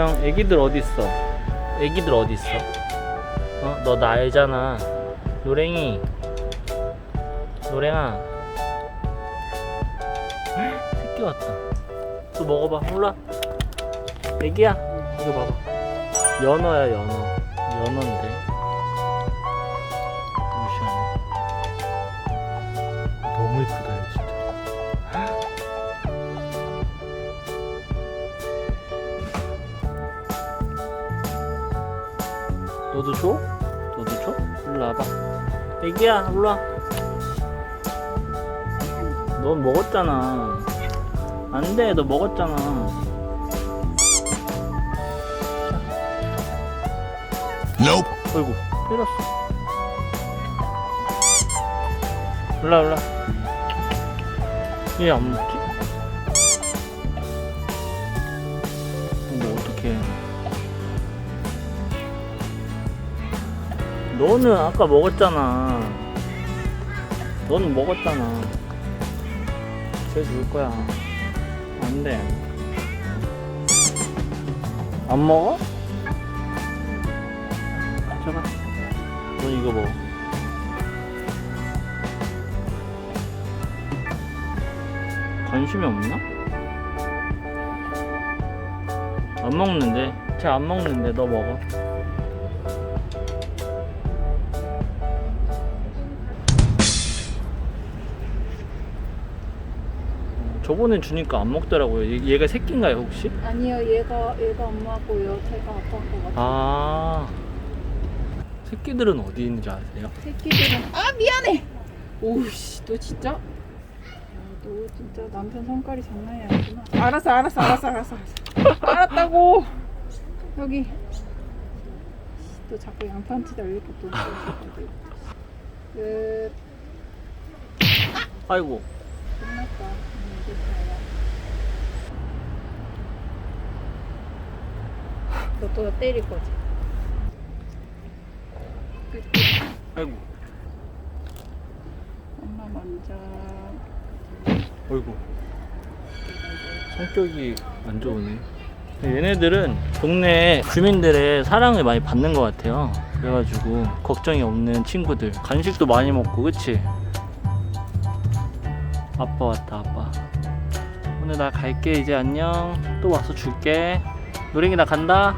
안녕. 애기들 어디 있어? 애기들 어디 있어? 어, 너 나 알잖아. 노랭이. 노랭아. 헉, 새끼 왔다. 또 먹어봐. 몰라. 애기야. 이거 봐봐. 연어야 연어. 연어인데. 너도 줘? 너도 줘? 일로 와봐. 애기야, 일로 와. 넌 먹었잖아. 안 돼, 너 먹었잖아. Nope. 어이구, 때렸어. 일로 와, 일로 와. 얘안 먹지? 너는 아까 먹었잖아. 너는 먹었잖아. 쟤줄 거야. 안 돼. 안 먹어? 잠깐. 넌 이거 먹어. 관심이 없나? 안 먹는데. 쟤 안 먹는데 너 먹어. 저번에 주니까 안 먹더라고요. 얘- 얘가 새끼인가요 혹시? 아니요, 얘가 얘가 엄마고요. 제가 아빠인 것 같아요. 아 새끼들은 어디 있는지 아세요? 새끼들은 아 미안해. 오우씨, 너 진짜? 야, 너 진짜 남편 성깔이 장난이 아니구나. 알았어, 알았어, 알았어, 알았어, 알았어. 알았다고. 여기. 너 자꾸 양파한테 날리고 또. 끝. 아이고. 너또 때릴 거지? 끝. 아이고 엄마 먼저. 아이고 성격이 안 좋으네. 얘네들은 동네 주민들의 사랑을 많이 받는 것 같아요. 그래가지고 걱정이 없는 친구들. 간식도 많이 먹고, 그치? 아빠 왔다, 아빠. 오늘 나 갈게, 이제 안녕. 또 와서 줄게. 노랭이 나 간다.